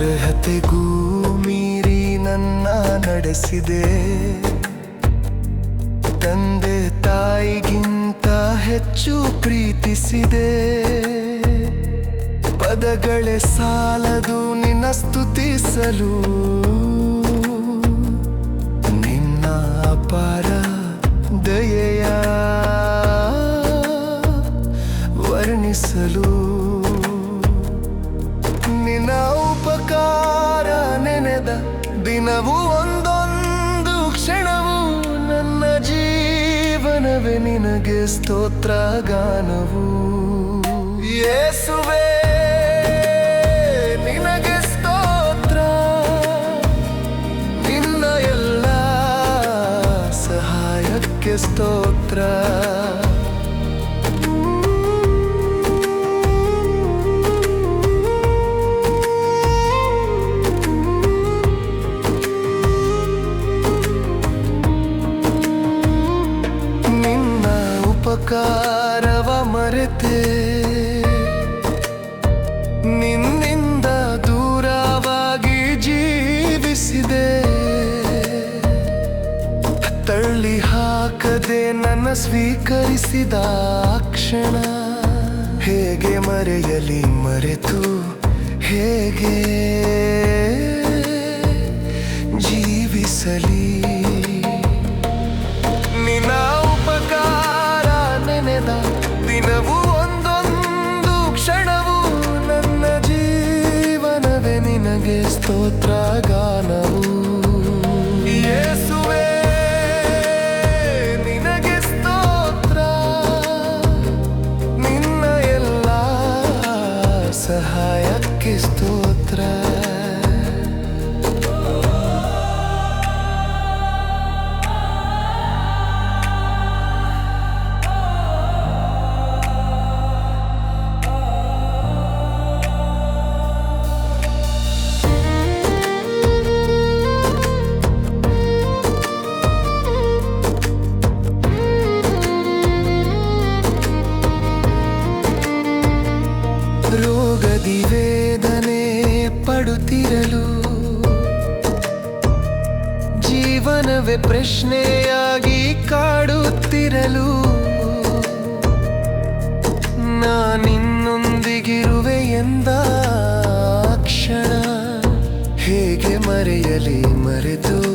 ಅರ್ಹತೆಗೂ ಮೀರಿ ನನ್ನ ನಡೆಸಿದೆ. ತಂದೆ ತಾಯಿಗಿಂತ ಹೆಚ್ಚು ಪ್ರೀತಿಸಿದೆ. ಪದಗಳೇ ಸಾಲದು ನಿನ್ನ ಸ್ತುತಿಸಲು ನಿನ್ನ ಅಪಾರ ದಿನವೂ ಒಂದೊಂದು ಕ್ಷಣವು ನನ್ನ ಜೀವನವೇ ನಿನಗೆ ಸ್ತೋತ್ರ ಗಾನವು. ಯೇಸುವೇ ನಿನಗೆ ಸ್ತೋತ್ರ. ನಿನ್ನ ಎಲ್ಲ ಸಹಾಯಕ್ಕೆ ಸ್ತೋತ್ರ. ಉಪಕಾರವ ಮರೆತೆ? ನಿನ್ನಿಂದ ದೂರವಾಗಿ ಜೀವಿಸಿದೆ. ತಳ್ಳಿ ಹಾಕದೆ ನನ್ನ ಸ್ವೀಕರಿಸಿದ ಕ್ಷಣ. ಹೇಗೆ ಮರೆಯಲಿ ಮರೆತು? ಹೇಗೆ? ನೆನೆದ ದಿನವೂ ಒಂದೊಂದು ಕ್ಷಣವು ನನ್ನ ಜೀವನವೇ ನಿನಗೆ ಸ್ತೋತ್ರ ಗಾನವು. ಯೇಸುವೇ ನಿನಗೆ ಸ್ತೋತ್ರ. ನಿನ್ನ ಎಲ್ಲ ಸಹಾಯಕ್ಕೆ ಸ್ತೋತ್ರ ರೋಗದಿ ವೇದನೆ ಪಡುತ್ತಿರಲು. ಜೀವನವೇ ಪ್ರಶ್ನೆಯಾಗಿ ಕಾಡುತ್ತಿರಲು. ನಾನಿನ್ನೊಂದಿಗಿರುವೆ ಎಂದ ಕ್ಷಣ. ಹೇಗೆ ಮರೆಯಲಿ ಮರೆತು